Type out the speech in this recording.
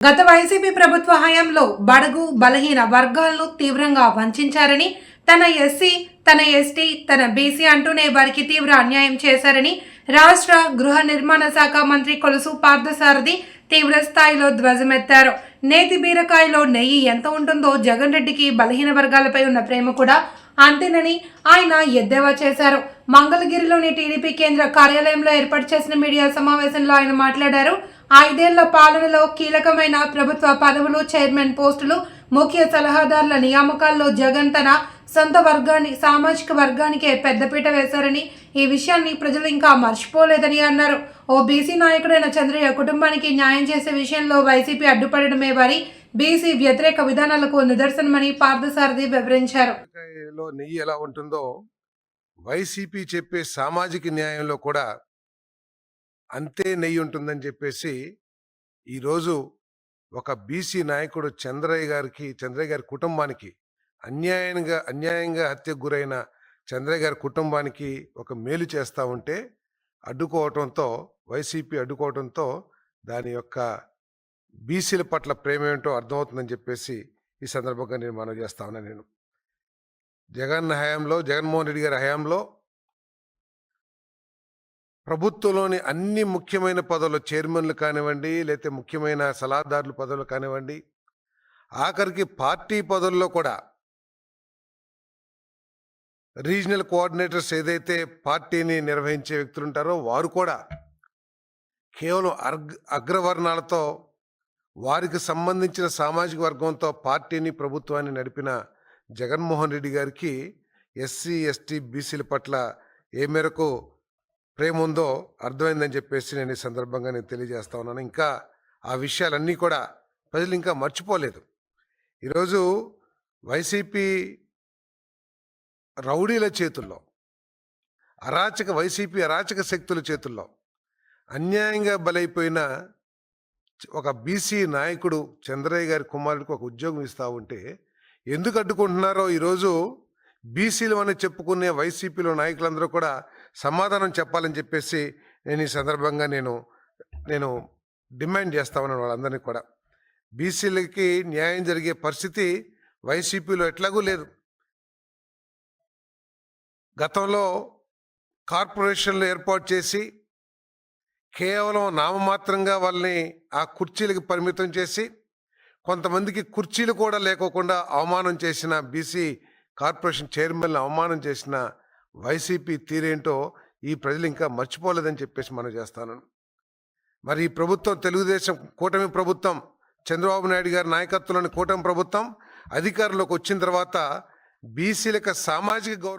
గత వైసీపీ ప్రభుత్వ హయాంలో బడుగు బలహీన వర్గాలను తీవ్రంగా వంచారని తన ఎస్సీ తన ఎస్టీ తన బీసీ అంటూనే వారికి తీవ్ర అన్యాయం చేశారని రాష్ట్ర గృహ నిర్మాణ శాఖ మంత్రి కొలుసు పార్థసారథి తీవ్ర స్థాయిలో ధ్వజమెత్తారు. నేతి బీరకాయలో నెయ్యి ఎంత ఉంటుందో జగన్ రెడ్డికి బలహీన వర్గాలపై ఉన్న ప్రేమ కూడా అంతేనని ఆయన ఎద్దేవా చేశారు. మంగళగిరిలోని టీడీపీ కేంద్ర కార్యాలయంలో ఏర్పాటు చేసిన మీడియా సమావేశంలో ఆయన మాట్లాడారు. ఐదేళ్ళ పాలనలో కీలకమైన ప్రభుత్వ పదవులు చైర్మన్ పోస్టులు ముఖ్య సలహాదారుల నియామకాల్లో జగన్ తన సొంత వర్గాన్ని సామాజిక వర్గానికే పెద్దపీట వేశారని ఈ విషయాన్ని ప్రజలు ఇంకా మర్చిపోలేదని అన్నారు. ఓ బీసీ నాయకుడైన చంద్రయ్య కుటుంబానికి న్యాయం చేసే విషయంలో వైసీపీ అడ్డుపడడమే వారి బీసీ వ్యతిరేక విధానాలకు నిదర్శనమని పార్థసారథి వివరించారు. నెయ్యి ఎలా ఉంటుందో వైసీపీ చెప్పే సామాజిక న్యాయంలో కూడా అంతే నెయ్యి ఉంటుందని చెప్పేసి ఈరోజు ఒక బీసీ నాయకుడు చంద్రయ్య గారికి చంద్రయ్య గారి కుటుంబానికి అన్యాయంగా అన్యాయంగా హత్యకు గురైన చంద్రయ్య గారి కుటుంబానికి ఒక మేలు చేస్తూ ఉంటే అడ్డుకోవటంతో వైసీపీ అడ్డుకోవటంతో దాని యొక్క బీసీల పట్ల ప్రేమ ఏంటో అర్థమవుతుందని చెప్పేసి ఈ సందర్భంగా నేను మనవి చేస్తా ఉన్నాను నేను. జగన్ హయాంలో జగన్మోహన్ రెడ్డి గారి హయాంలో ప్రభుత్వంలోని అన్ని ముఖ్యమైన పదవులు చైర్మన్లు కానివ్వండి లేకపోతే ముఖ్యమైన సలహాదారులు పదవులు కానివ్వండి ఆఖరికి పార్టీ పదవుల్లో కూడా రీజనల్ కోఆర్డినేటర్స్ ఏదైతే పార్టీని నిర్వహించే వ్యక్తులు ఉంటారో వారు కూడా కేవలం అర్గ్ అగ్రవర్ణాలతో వారికి సంబంధించిన సామాజిక వర్గంతో పార్టీని ప్రభుత్వాన్ని నడిపిన జగన్మోహన్ రెడ్డి గారికి ఎస్సీ ఎస్టీ బీసీల పట్ల ఏ మేరకు ప్రేమ ఉందో అర్థమైందని చెప్పేసి నేను ఈ సందర్భంగా నేను తెలియజేస్తా ఉన్నాను. ఇంకా ఆ విషయాలన్నీ కూడా ప్రజలు ఇంకా మర్చిపోలేదు. ఈరోజు వైసీపీ రౌడీల చేతుల్లో అరాచక వైసీపీ అరాచక శక్తుల చేతుల్లో అన్యాయంగా బలైపోయిన ఒక బీసీ నాయకుడు చంద్రయ్య గారి కుమారుడికి ఒక ఉద్యోగం ఇస్తా ఉంటే ఎందుకు అడ్డుకుంటున్నారో ఈరోజు బీసీలు అని చెప్పుకునే వైసీపీలో నాయకులందరూ కూడా సమాధానం చెప్పాలని చెప్పేసి నేను ఈ సందర్భంగా నేను నేను డిమాండ్ చేస్తా ఉన్నాను వాళ్ళందరినీ కూడా. బీసీలకి న్యాయం జరిగే పరిస్థితి వైసీపీలో ఎట్లాగూ లేదు. గతంలో కార్పొరేషన్లు ఏర్పాటు చేసి కేవలం నామమాత్రంగా వాళ్ళని ఆ కుర్చీలకు పరిమితం చేసి కొంతమందికి కుర్చీలు కూడా లేకోకుండా అవమానం చేసిన బీసీ కార్పొరేషన్ చైర్మన్ అవమానం చేసిన వైసీపీ తీరేంటో ఈ ప్రజలు ఇంకా మర్చిపోలేదని చెప్పేసి మనం చేస్తాను మరి ఈ ప్రభుత్వం తెలుగుదేశం కూటమి ప్రభుత్వం చంద్రబాబు నాయుడు గారి నాయకత్వంలోని కూటమి ప్రభుత్వం అధికారంలోకి వచ్చిన తర్వాత బీసీలకు సామాజిక గౌరవం